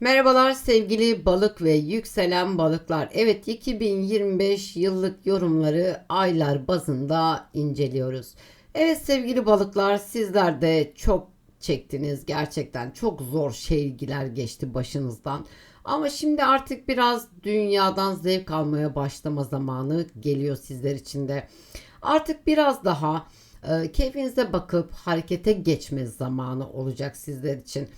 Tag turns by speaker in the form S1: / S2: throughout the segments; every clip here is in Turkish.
S1: Merhabalar sevgili balık ve yükselen balıklar. Evet 2025 yıllık yorumları aylar bazında inceliyoruz. Evet sevgili balıklar sizler de çok çektiniz. Gerçekten çok zor şeyler geçti başınızdan. Ama şimdi artık biraz dünyadan zevk almaya başlama zamanı geliyor sizler için de. Artık biraz daha e, keyfinize bakıp harekete geçme zamanı olacak sizler için.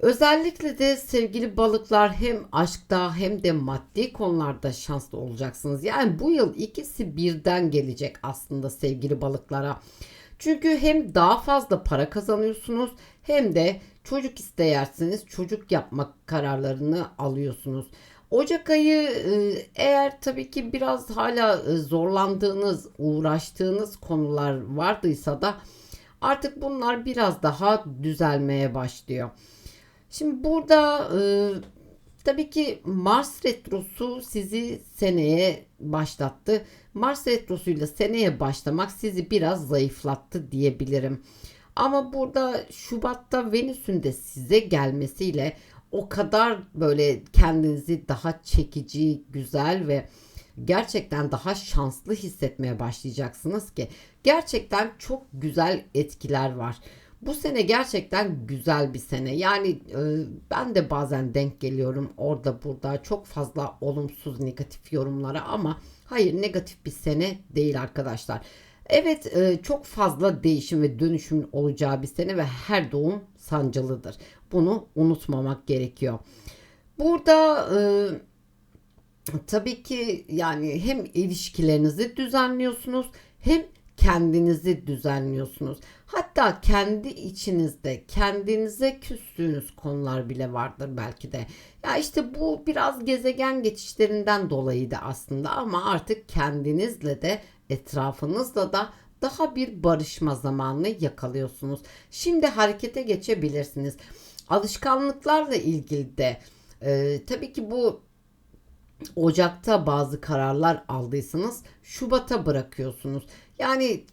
S1: Özellikle de sevgili balıklar hem aşkta hem de maddi konularda şanslı olacaksınız. Yani bu yıl ikisi birden gelecek aslında sevgili balıklara. Çünkü hem daha fazla para kazanıyorsunuz hem de çocuk isteyersiniz çocuk yapmak kararlarını alıyorsunuz. Ocak ayı e, eğer tabii ki biraz hala e, zorlandığınız, uğraştığınız konular vardıysa da artık bunlar biraz daha düzelmeye başlıyor. Şimdi burada e, tabii ki Mars retrosu sizi seneye başlattı. Mars retrosuyla seneye başlamak sizi biraz zayıflattı diyebilirim. Ama burada Şubat'ta Venüs'ün de size gelmesiyle o kadar böyle kendinizi daha çekici, güzel ve gerçekten daha şanslı hissetmeye başlayacaksınız ki gerçekten çok güzel etkiler var. Bu sene gerçekten güzel bir sene. Yani e, ben de bazen denk geliyorum orada burada çok fazla olumsuz negatif yorumlara ama hayır negatif bir sene değil arkadaşlar. Evet e, çok fazla değişim ve dönüşüm olacağı bir sene ve her doğum sancılıdır. Bunu unutmamak gerekiyor. Burada e, tabii ki yani hem ilişkilerinizi düzenliyorsunuz hem kendinizi düzenliyorsunuz. Hatta kendi içinizde kendinize küstüğünüz konular bile vardır belki de. Ya işte bu biraz gezegen geçişlerinden dolayı da aslında ama artık kendinizle de etrafınızla da daha bir barışma zamanını yakalıyorsunuz. Şimdi harekete geçebilirsiniz. Alışkanlıklarla ilgili de e, tabii ki bu Ocak'ta bazı kararlar aldıysanız Şubat'a bırakıyorsunuz. Yani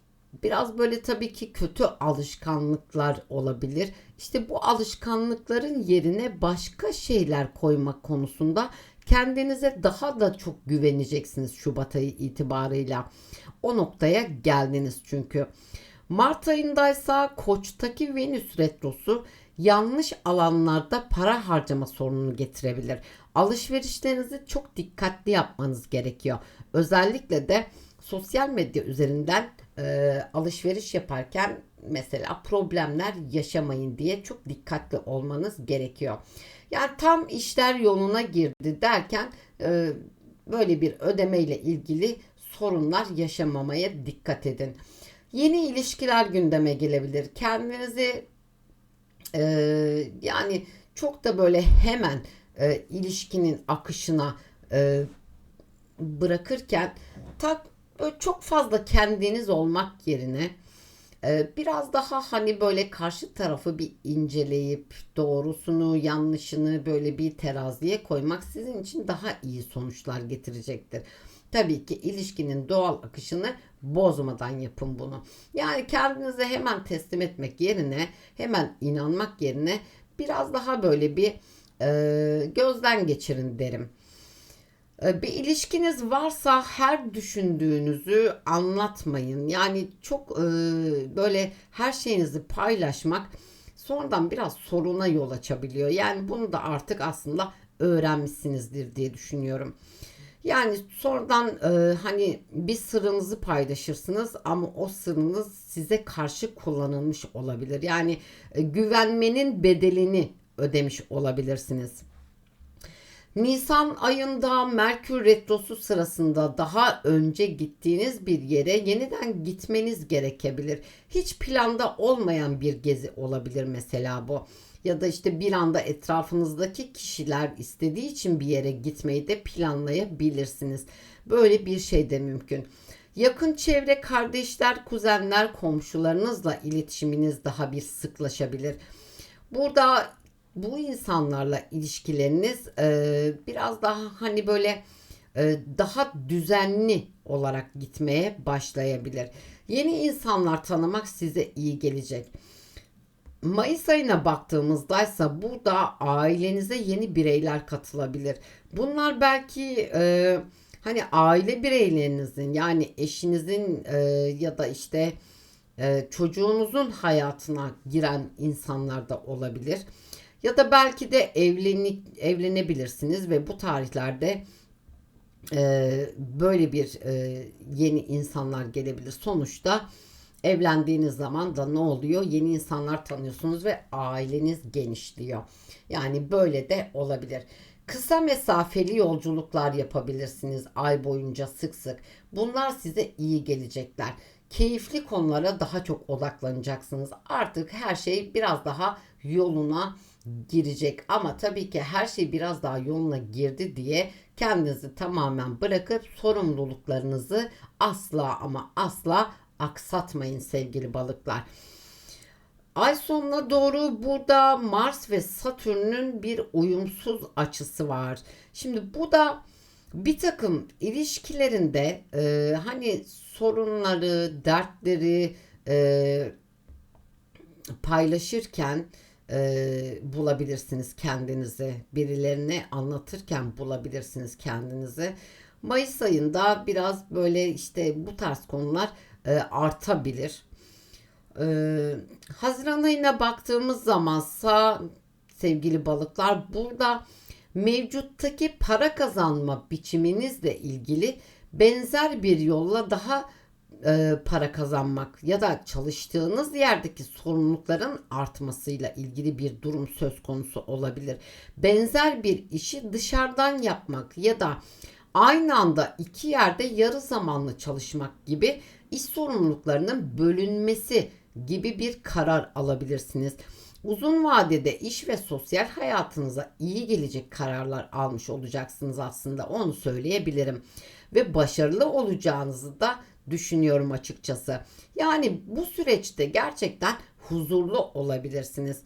S1: biraz böyle tabii ki kötü alışkanlıklar olabilir. İşte bu alışkanlıkların yerine başka şeyler koymak konusunda kendinize daha da çok güveneceksiniz Şubat ayı itibarıyla. O noktaya geldiniz çünkü. Mart ayındaysa Koç'taki Venüs retrosu yanlış alanlarda para harcama sorununu getirebilir. Alışverişlerinizi çok dikkatli yapmanız gerekiyor. Özellikle de sosyal medya üzerinden e, alışveriş yaparken mesela problemler yaşamayın diye çok dikkatli olmanız gerekiyor. Yani tam işler yoluna girdi derken e, böyle bir ödeme ile ilgili sorunlar yaşamamaya dikkat edin. Yeni ilişkiler gündeme gelebilir. Kendinizi e, yani çok da böyle hemen e, ilişkinin akışına e, bırakırken tak çok fazla kendiniz olmak yerine e, biraz daha hani böyle karşı tarafı bir inceleyip doğrusunu yanlışını böyle bir teraziye koymak sizin için daha iyi sonuçlar getirecektir. Tabii ki ilişkinin doğal akışını bozmadan yapın bunu. Yani kendinize hemen teslim etmek yerine hemen inanmak yerine biraz daha böyle bir e, gözden geçirin derim. E, bir ilişkiniz varsa her düşündüğünüzü anlatmayın. Yani çok e, böyle her şeyinizi paylaşmak sonradan biraz soruna yol açabiliyor. Yani bunu da artık aslında öğrenmişsinizdir diye düşünüyorum. Yani sonradan e, hani bir sırrınızı paylaşırsınız ama o sırrınız size karşı kullanılmış olabilir. Yani e, güvenmenin bedelini ödemiş olabilirsiniz. Nisan ayında Merkür Retrosu sırasında daha önce gittiğiniz bir yere yeniden gitmeniz gerekebilir. Hiç planda olmayan bir gezi olabilir mesela bu. Ya da işte bir anda etrafınızdaki kişiler istediği için bir yere gitmeyi de planlayabilirsiniz. Böyle bir şey de mümkün. Yakın çevre, kardeşler, kuzenler, komşularınızla iletişiminiz daha bir sıklaşabilir. Burada bu insanlarla ilişkileriniz e, biraz daha hani böyle e, daha düzenli olarak gitmeye başlayabilir. Yeni insanlar tanımak size iyi gelecek. Mayıs ayına baktığımızda ise burada ailenize yeni bireyler katılabilir. Bunlar belki e, hani aile bireylerinizin yani eşinizin e, ya da işte e, çocuğunuzun hayatına giren insanlar da olabilir. Ya da belki de evlenip evlenebilirsiniz ve bu tarihlerde e, böyle bir e, yeni insanlar gelebilir. Sonuçta evlendiğiniz zaman da ne oluyor? Yeni insanlar tanıyorsunuz ve aileniz genişliyor. Yani böyle de olabilir. Kısa mesafeli yolculuklar yapabilirsiniz ay boyunca sık sık. Bunlar size iyi gelecekler. Keyifli konulara daha çok odaklanacaksınız. Artık her şey biraz daha yoluna girecek. Ama tabii ki her şey biraz daha yoluna girdi diye kendinizi tamamen bırakıp sorumluluklarınızı asla ama asla aksatmayın sevgili balıklar. Ay sonuna doğru burada Mars ve Satürn'ün bir uyumsuz açısı var. Şimdi bu da bir takım ilişkilerinde e, hani sorunları, dertleri e, paylaşırken e, bulabilirsiniz kendinizi. Birilerine anlatırken bulabilirsiniz kendinizi. Mayıs ayında biraz böyle işte bu tarz konular e, artabilir. E, Haziran ayına baktığımız zamansa sevgili balıklar burada mevcuttaki para kazanma biçiminizle ilgili benzer bir yolla daha e, para kazanmak ya da çalıştığınız yerdeki sorumlulukların artmasıyla ilgili bir durum söz konusu olabilir. Benzer bir işi dışarıdan yapmak ya da aynı anda iki yerde yarı zamanlı çalışmak gibi iş sorumluluklarının bölünmesi gibi bir karar alabilirsiniz. Uzun vadede iş ve sosyal hayatınıza iyi gelecek kararlar almış olacaksınız aslında onu söyleyebilirim. Ve başarılı olacağınızı da düşünüyorum açıkçası. Yani bu süreçte gerçekten huzurlu olabilirsiniz.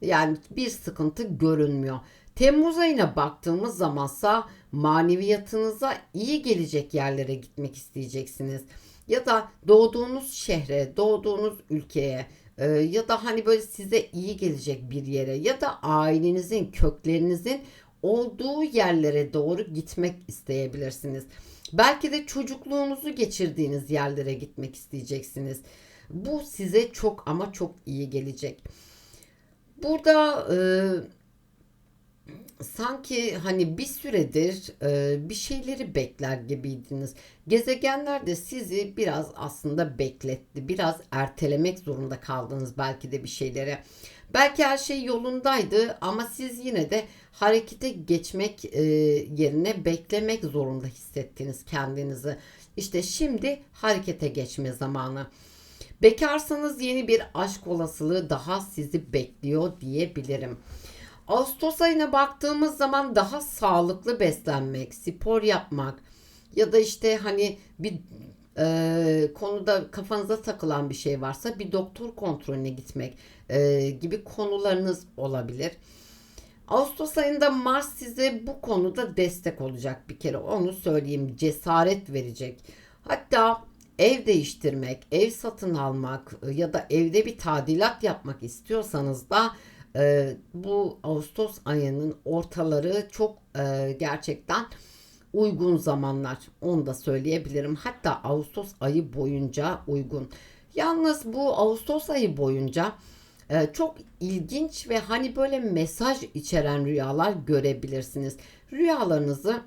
S1: Yani bir sıkıntı görünmüyor. Temmuz ayına baktığımız zamansa maneviyatınıza iyi gelecek yerlere gitmek isteyeceksiniz. Ya da doğduğunuz şehre, doğduğunuz ülkeye e, ya da hani böyle size iyi gelecek bir yere ya da ailenizin, köklerinizin olduğu yerlere doğru gitmek isteyebilirsiniz. Belki de çocukluğunuzu geçirdiğiniz yerlere gitmek isteyeceksiniz. Bu size çok ama çok iyi gelecek. Burada e, sanki hani bir süredir e, bir şeyleri bekler gibiydiniz. Gezegenler de sizi biraz aslında bekletti. Biraz ertelemek zorunda kaldınız belki de bir şeyleri. Belki her şey yolundaydı ama siz yine de harekete geçmek e, yerine beklemek zorunda hissettiniz kendinizi. İşte şimdi harekete geçme zamanı. Bekarsanız yeni bir aşk olasılığı daha sizi bekliyor diyebilirim. Ağustos ayına baktığımız zaman daha sağlıklı beslenmek, spor yapmak ya da işte hani bir e, konuda kafanıza takılan bir şey varsa bir doktor kontrolüne gitmek e, gibi konularınız olabilir. Ağustos ayında Mars size bu konuda destek olacak bir kere onu söyleyeyim cesaret verecek. Hatta ev değiştirmek, ev satın almak ya da evde bir tadilat yapmak istiyorsanız da e, bu Ağustos ayının ortaları çok e, gerçekten uygun zamanlar. Onu da söyleyebilirim. Hatta Ağustos ayı boyunca uygun. Yalnız bu Ağustos ayı boyunca e, çok ilginç ve hani böyle mesaj içeren rüyalar görebilirsiniz. Rüyalarınızı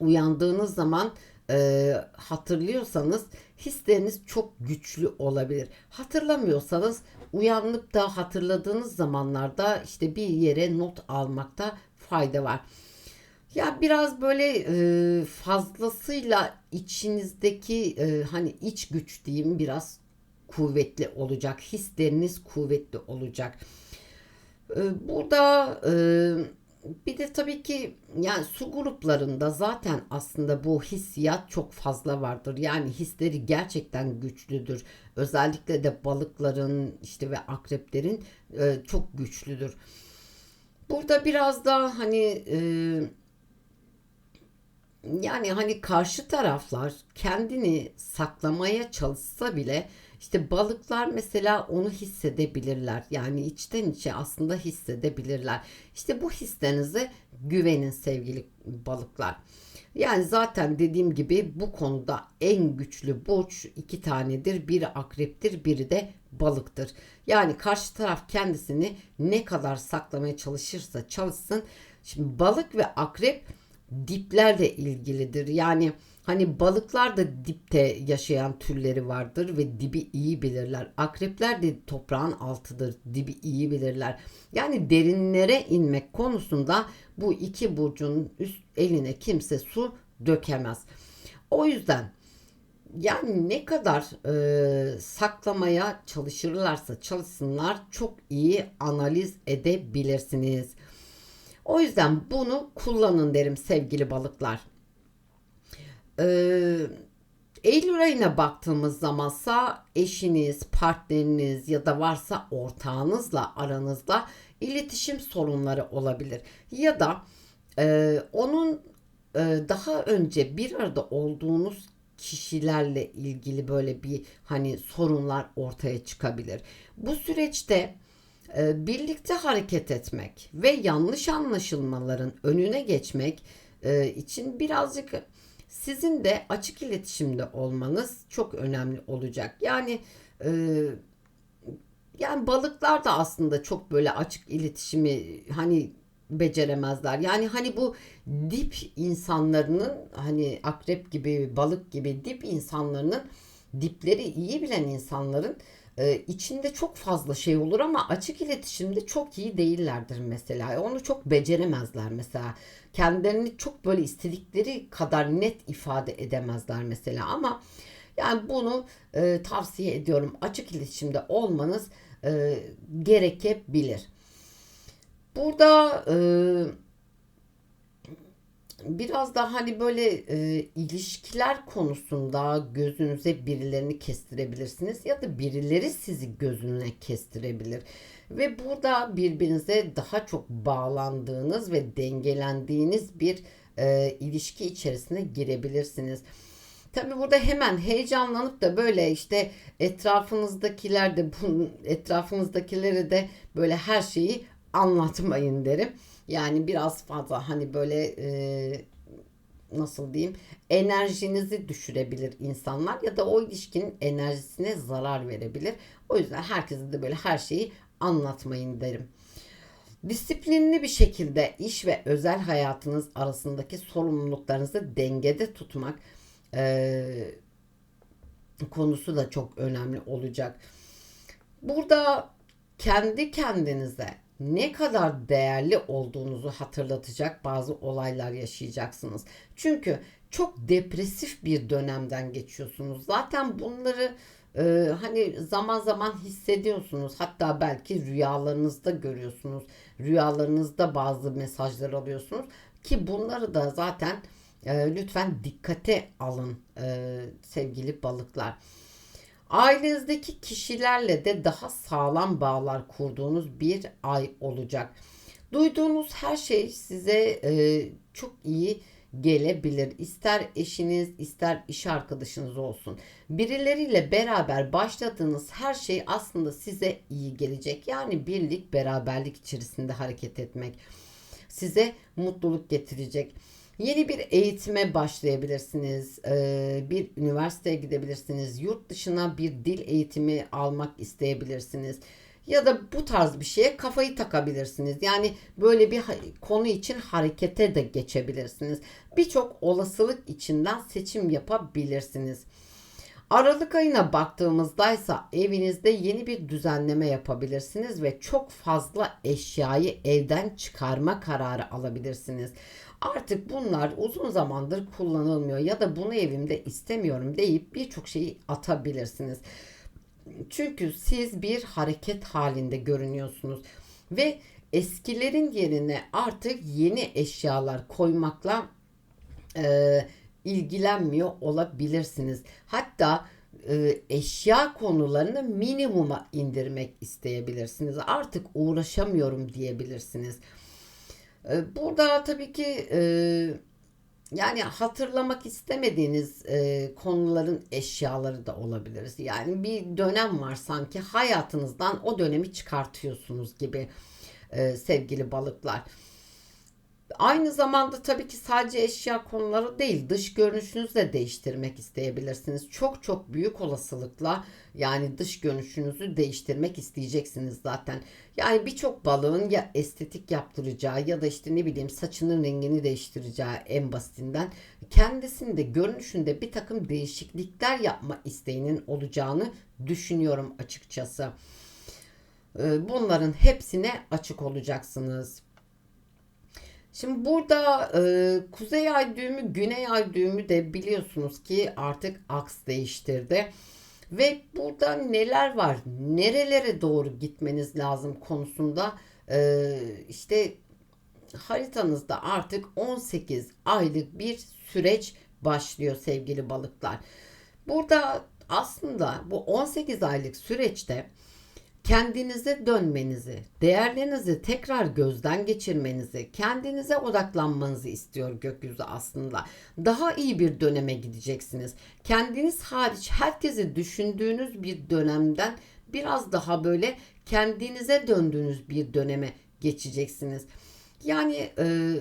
S1: uyandığınız zaman e, hatırlıyorsanız hisleriniz çok güçlü olabilir. Hatırlamıyorsanız uyanıp da hatırladığınız zamanlarda işte bir yere not almakta fayda var. Ya biraz böyle e, fazlasıyla içinizdeki e, hani iç güç diyeyim biraz kuvvetli olacak. Hisleriniz kuvvetli olacak. E, burada e, bir de tabii ki yani su gruplarında zaten aslında bu hissiyat çok fazla vardır. Yani hisleri gerçekten güçlüdür. Özellikle de balıkların işte ve akreplerin e, çok güçlüdür. Burada biraz da hani e, yani hani karşı taraflar kendini saklamaya çalışsa bile İşte balıklar mesela onu hissedebilirler. Yani içten içe aslında hissedebilirler. İşte bu hislerinize güvenin sevgili balıklar. Yani zaten dediğim gibi bu konuda en güçlü burç iki tanedir. Biri akreptir, biri de balıktır. Yani karşı taraf kendisini ne kadar saklamaya çalışırsa çalışsın. Şimdi balık ve akrep diplerle ilgilidir. Yani hani balıklar da dipte yaşayan türleri vardır ve dibi iyi bilirler. Akrepler de toprağın altıdır. Dibi iyi bilirler. Yani derinlere inmek konusunda bu iki burcun üst eline kimse su dökemez. O yüzden yani ne kadar e, saklamaya çalışırlarsa çalışsınlar çok iyi analiz edebilirsiniz. O yüzden bunu kullanın derim sevgili balıklar. Eylül ayına baktığımız zamansa eşiniz, partneriniz ya da varsa ortağınızla aranızda iletişim sorunları olabilir. Ya da e, onun e, daha önce bir arada olduğunuz kişilerle ilgili böyle bir hani sorunlar ortaya çıkabilir. Bu süreçte e, birlikte hareket etmek ve yanlış anlaşılmaların önüne geçmek e, için birazcık sizin de açık iletişimde olmanız çok önemli olacak. Yani e, yani balıklar da aslında çok böyle açık iletişimi hani beceremezler. Yani hani bu dip insanlarının hani akrep gibi balık gibi dip insanlarının dipleri iyi bilen insanların e, içinde çok fazla şey olur ama açık iletişimde çok iyi değillerdir mesela. Onu çok beceremezler mesela. Kendilerini çok böyle istedikleri kadar net ifade edemezler mesela ama yani bunu e, tavsiye ediyorum. Açık iletişimde olmanız e, gerekebilir. Burada e, biraz daha hani böyle e, ilişkiler konusunda gözünüze birilerini kestirebilirsiniz ya da birileri sizi gözüne kestirebilir. Ve burada birbirinize daha çok bağlandığınız ve dengelendiğiniz bir e, ilişki içerisine girebilirsiniz. Tabi burada hemen heyecanlanıp da böyle işte etrafınızdakiler de bu etrafınızdakilere de böyle her şeyi anlatmayın derim. Yani biraz fazla hani böyle e, nasıl diyeyim enerjinizi düşürebilir insanlar ya da o ilişkinin enerjisine zarar verebilir. O yüzden herkese de böyle her şeyi anlatmayın derim. Disiplinli bir şekilde iş ve özel hayatınız arasındaki sorumluluklarınızı dengede tutmak e, konusu da çok önemli olacak. Burada kendi kendinize ne kadar değerli olduğunuzu hatırlatacak bazı olaylar yaşayacaksınız. Çünkü çok depresif bir dönemden geçiyorsunuz. Zaten bunları e, hani zaman zaman hissediyorsunuz. Hatta belki rüyalarınızda görüyorsunuz. Rüyalarınızda bazı mesajlar alıyorsunuz ki bunları da zaten e, lütfen dikkate alın e, sevgili balıklar. Ailenizdeki kişilerle de daha sağlam bağlar kurduğunuz bir ay olacak. Duyduğunuz her şey size e, çok iyi gelebilir. İster eşiniz, ister iş arkadaşınız olsun. Birileriyle beraber başladığınız her şey aslında size iyi gelecek. Yani birlik, beraberlik içerisinde hareket etmek size mutluluk getirecek. Yeni bir eğitime başlayabilirsiniz. Bir üniversiteye gidebilirsiniz. Yurt dışına bir dil eğitimi almak isteyebilirsiniz. Ya da bu tarz bir şeye kafayı takabilirsiniz. Yani böyle bir konu için harekete de geçebilirsiniz. Birçok olasılık içinden seçim yapabilirsiniz. Aralık ayına baktığımızda ise evinizde yeni bir düzenleme yapabilirsiniz ve çok fazla eşyayı evden çıkarma kararı alabilirsiniz. Artık bunlar uzun zamandır kullanılmıyor ya da bunu evimde istemiyorum deyip birçok şeyi atabilirsiniz. Çünkü siz bir hareket halinde görünüyorsunuz ve eskilerin yerine artık yeni eşyalar koymakla e, ilgilenmiyor olabilirsiniz. Hatta e, eşya konularını minimuma indirmek isteyebilirsiniz. Artık uğraşamıyorum diyebilirsiniz. Ee, burada tabii ki e, yani hatırlamak istemediğiniz e, konuların eşyaları da olabilir. Yani bir dönem var sanki hayatınızdan o dönemi çıkartıyorsunuz gibi e, sevgili balıklar. Aynı zamanda tabii ki sadece eşya konuları değil, dış görünüşünüzü de değiştirmek isteyebilirsiniz. Çok çok büyük olasılıkla yani dış görünüşünüzü değiştirmek isteyeceksiniz zaten. Yani birçok balığın ya estetik yaptıracağı ya da işte ne bileyim saçının rengini değiştireceği en basitinden kendisinde görünüşünde bir takım değişiklikler yapma isteğinin olacağını düşünüyorum açıkçası. Ee, Bunların hepsine açık olacaksınız. Şimdi burada e, kuzey ay düğümü, güney ay düğümü de biliyorsunuz ki artık aks değiştirdi. Ve burada neler var, nerelere doğru gitmeniz lazım konusunda e, işte haritanızda artık 18 aylık bir süreç başlıyor sevgili balıklar. Burada aslında bu 18 aylık süreçte kendinize dönmenizi, değerlerinizi tekrar gözden geçirmenizi, kendinize odaklanmanızı istiyor gökyüzü aslında. Daha iyi bir döneme gideceksiniz. Kendiniz hariç herkesi düşündüğünüz bir dönemden biraz daha böyle kendinize döndüğünüz bir döneme geçeceksiniz. Yani e,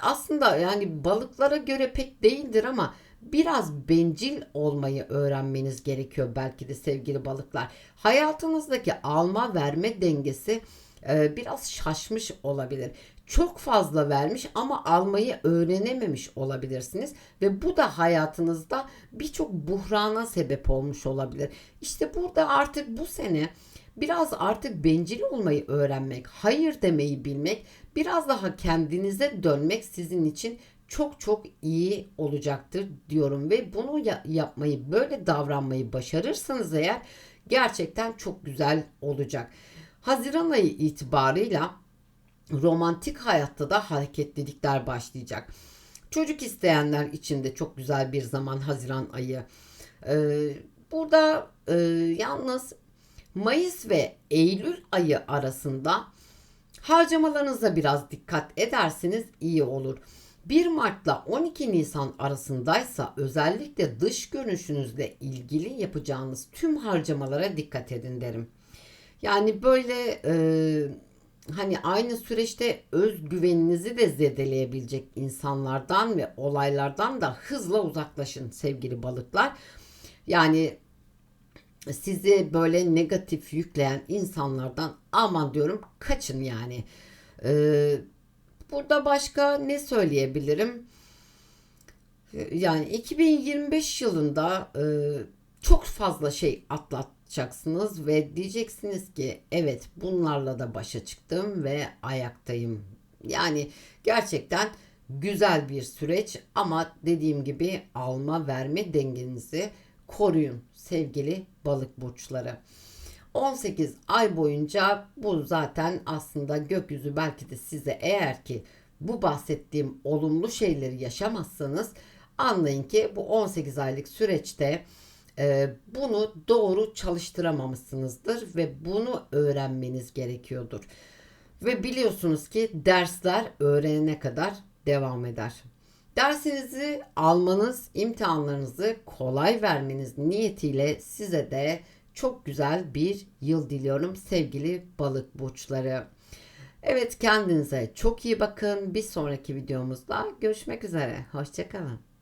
S1: aslında yani balıklara göre pek değildir ama biraz bencil olmayı öğrenmeniz gerekiyor belki de sevgili balıklar. Hayatınızdaki alma verme dengesi e, biraz şaşmış olabilir. Çok fazla vermiş ama almayı öğrenememiş olabilirsiniz ve bu da hayatınızda birçok buhrana sebep olmuş olabilir. İşte burada artık bu sene biraz artık bencil olmayı öğrenmek, hayır demeyi bilmek, biraz daha kendinize dönmek sizin için çok çok iyi olacaktır diyorum ve bunu ya- yapmayı böyle davranmayı başarırsanız eğer gerçekten çok güzel olacak. Haziran ayı itibarıyla romantik hayatta da hareketlilikler başlayacak. Çocuk isteyenler için de çok güzel bir zaman Haziran ayı. Ee, burada e, yalnız Mayıs ve Eylül ayı arasında harcamalarınıza biraz dikkat ederseniz iyi olur. 1 Mart'la 12 Nisan arasındaysa özellikle dış görünüşünüzle ilgili yapacağınız tüm harcamalara dikkat edin derim. Yani böyle e, hani aynı süreçte özgüveninizi de zedeleyebilecek insanlardan ve olaylardan da hızla uzaklaşın sevgili balıklar. Yani sizi böyle negatif yükleyen insanlardan aman diyorum kaçın yani. Ee, burada başka ne söyleyebilirim? Ee, Yani 2025 yılında e, çok fazla şey atlatacaksınız ve diyeceksiniz ki evet bunlarla da başa çıktım ve ayaktayım. Yani gerçekten güzel bir süreç ama dediğim gibi alma verme dengenizi koruyun sevgili balık burçları. 18 ay boyunca bu zaten aslında gökyüzü belki de size eğer ki bu bahsettiğim olumlu şeyleri yaşamazsanız anlayın ki bu 18 aylık süreçte e, bunu doğru çalıştıramamışsınızdır ve bunu öğrenmeniz gerekiyordur. Ve biliyorsunuz ki dersler öğrenene kadar devam eder. Dersinizi almanız, imtihanlarınızı kolay vermeniz niyetiyle size de çok güzel bir yıl diliyorum sevgili balık burçları. Evet kendinize çok iyi bakın. Bir sonraki videomuzda görüşmek üzere. Hoşçakalın.